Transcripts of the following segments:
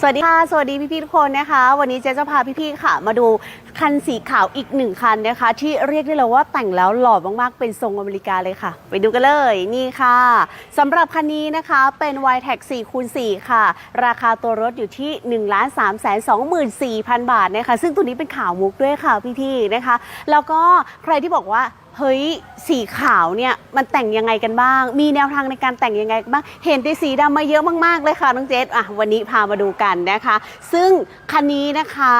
สวัสดีค่ะ สวัสดีพี่ๆทุกคนนะคะ วันนี้เจ๊จะพาพี่ๆค่ะ มาดูคันสีขาวอีกหนึ่งคันนะคะ ที่เรียกได้เลยว่าแต่งแล้วหล่อมากๆ เป็นทรงอเมริกาเลยค่ะ ไปดูกันเลยนี่ค่ะสำหรับคันนี้นะคะเป็น y t e c 4คูณ4ค่ะ ราคาตัวรถอยู่ที่ 1 3 2 4 0 0 0 บาทนะคะ ซึ่งตัวนี้เป็นขาวมุกด้วยค่ะพี่ๆนะคะ แล้วก็ใครที่บอกว่า เฮ้ยสีขาวเนี่ยมันแต่งยังไงกันบ้าง มีแนวทางในการแต่งยังไงบ้าง เห็นแต่สีดำมาเยอะมากๆเลยค่ะน้องเจษอะวันนี้พามาดูกันนะคะ ซึ่งคันนี้นะคะ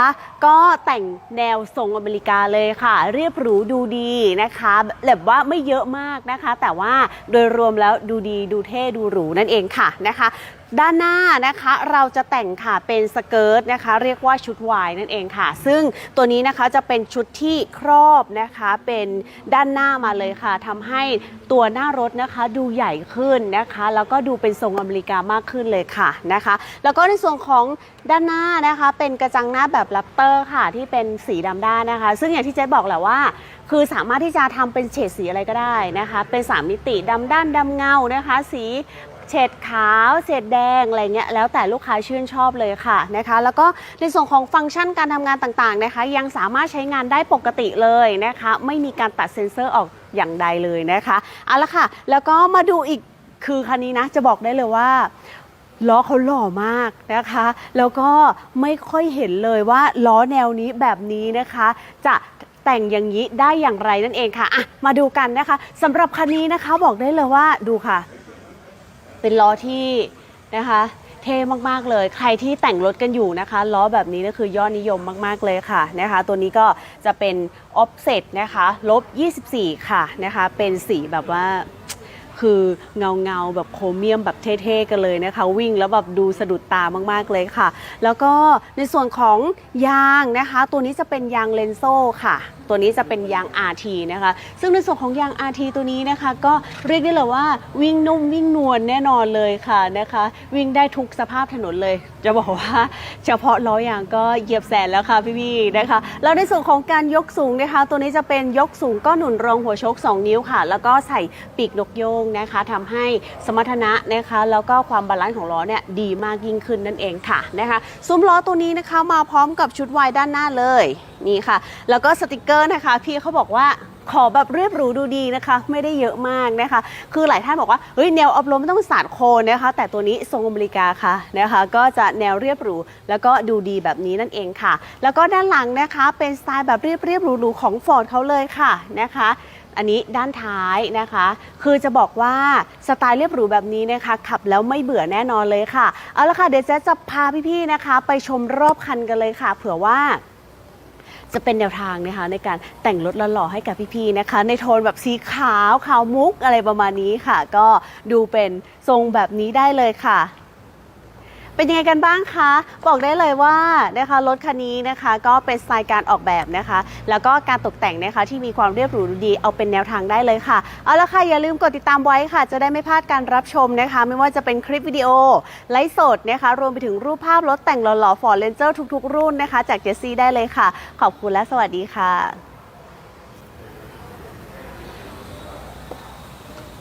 ก็แต่งแนวทรงอเมริกาเลยค่ะ เรียบหรูดูดีนะคะแบบว่าไม่เยอะมากนะคะ แต่ว่าโดยรวมแล้วดูดีดูเท่ดูหรูนั่นเองค่ะนะคะ ด้านหน้านะคะเราจะแต่งค่ะเป็นสเกิร์ตนะคะ เรียกว่าชุดวายนั่นเองค่ะ ซึ่งตัวนี้นะคะจะเป็นชุดที่ครอบนะคะเป็นด้านหน้ามาเลยค่ะทำให้ตัวหน้ารถนะคะดูใหญ่ขึ้นนะคะ แล้วก็ดูเป็นทรงอเมริกามากขึ้นเลยค่ะนะคะ แล้วก็ในส่วนของด้านหน้านะคะเป็นกระจังหน้าแบบแรปเตอร์ค่ะที่เป็นสีดำด้านนะคะ ซึ่งอย่างที่เจ๊บอกแหละว่า คือสามารถที่จะทำเป็นเฉดสีอะไรก็ได้นะคะ เป็น 3 มิติดำด้านดำเงานะคะ สี เฉดขาวเฉดแดงอะไรเงี้ยแล้วแต่ลูกค้าชื่นชอบเลยค่ะนะคะแล้วก็ในส่วนของฟังก์ชันการทำงานต่างๆนะคะ ยังสามารถใช้งานได้ปกติเลยนะคะ ไม่มีการตัดเซ็นเซอร์ออกอย่างใดเลยนะคะเอาละค่ะ แล้วก็มาดูอีกคือคันนี้นะจะบอกได้เลยว่าล้อเขาหล่อมากนะคะ แล้วก็ไม่ค่อยเห็นเลยว่าล้อแนวนี้แบบนี้นะคะ จะแต่งอย่างนี้ได้อย่างไรนั่นเองค่ะอะ มาดูกันนะคะสำหรับคันนี้นะคะบอกได้เลยว่าดูค่ะ เป็นล้อที่นะคะ เท่มากๆเลย ใครที่แต่งรถกันอยู่นะคะ ล้อแบบนี้ก็คือยอดนิยมมากๆเลยค่ะนะคะ ตัวนี้ก็จะเป็น offset นะคะลบ 24 ค่ะนะคะ เป็นสีแบบว่าคือเงาเงาแบบโครเมียมแบบเท่ๆกันเลยนะคะ วิ่งแล้วแบบดูสะดุดตามากๆเลยค่ะ แล้วก็ในส่วนของยางนะคะ ตัวนี้จะเป็นยางเลนโซ่ค่ะตัวนี้จะเป็นยาง RT นะคะ ซึ่งในส่วนของยาง RT ตัวนี้นะคะ ก็เรียกได้เลยว่าวิ่งนุ่มวิ่งนวลแน่นอนเลยค่ะนะคะ วิ่งได้ทุกสภาพถนนเลย จะบอกว่าเฉพาะล้อยางก็เหยียบแสนแล้วค่ะพี่ๆนะคะแล้วในส่วนของการยกสูงนะคะ ตัวนี้จะเป็นยกสูงก็หนุนรองหัวชก 2 นิ้วค่ะ แล้วก็ใส่ปีกนกโยงนะคะทำให้สมรรถนะนะคะ แล้วก็ความบาลานซ์ของล้อเนี่ยดีมากยิ่งขึ้นนั่นเองค่ะนะคะซุ้มล้อตัวนี้นะคะมาพร้อมกับชุดวายด้านหน้าเลย นี่ค่ะ แล้วก็สติกเกอร์นะคะ พี่เขาบอกว่าขอแบบเรียบหรูดูดีนะคะ ไม่ได้เยอะมากนะคะ คือหลายท่านบอกว่าเฮ้ยแนวอัพโลดไม่ต้องสาดโคนนะคะ แต่ตัวนี้ทรงอเมริกาค่ะนะคะ ก็จะแนวเรียบหรูแล้วก็ดูดีแบบนี้นั่นเองค่ะ แล้วก็ด้านหลังนะคะเป็นสไตล์แบบเรียบเรียบๆหรูของฟอร์ดเขาเลยค่ะนะคะอันนี้ด้านท้ายนะคะ คือจะบอกว่าสไตล์เรียบหรูแบบนี้นะคะ ขับแล้วไม่เบื่อแน่นอนเลยค่ะ เอาละค่ะ เดี๋ยวจ๊จะพาพี่ๆนะคะ ไปชมรอบคันกันเลยค่ะ เผื่อว่า จะเป็นแนวทางนะคะในการแต่งรถหล่อๆให้กับพี่ๆนะคะ ในโทนแบบสีขาวขาวมุกอะไรประมาณนี้ค่ะ ก็ดูเป็นทรงแบบนี้ได้เลยค่ะ เป็นยังไงกันบ้างคะ บอกได้เลยว่านะคะรถคันนี้นะคะก็เป็นสไตล์การออกแบบนะคะ แล้วก็การตกแต่งนะคะที่มีความเรียบหรูดีเอาเป็นแนวทางได้เลยค่ะ เอาละค่ะ อย่าลืมกดติดตามไว้ค่ะ จะได้ไม่พลาดการรับชมนะคะ ไม่ว่าจะเป็นคลิปวิดีโอ ไลฟ์สดนะคะ รวมไปถึงรูปภาพรถแต่งหล่อๆฟอร์เรนเจอร์ทุกๆ รุ่นนะคะ จากเจสซี่ได้เลยค่ะ ขอบคุณและสวัสดีค่ะ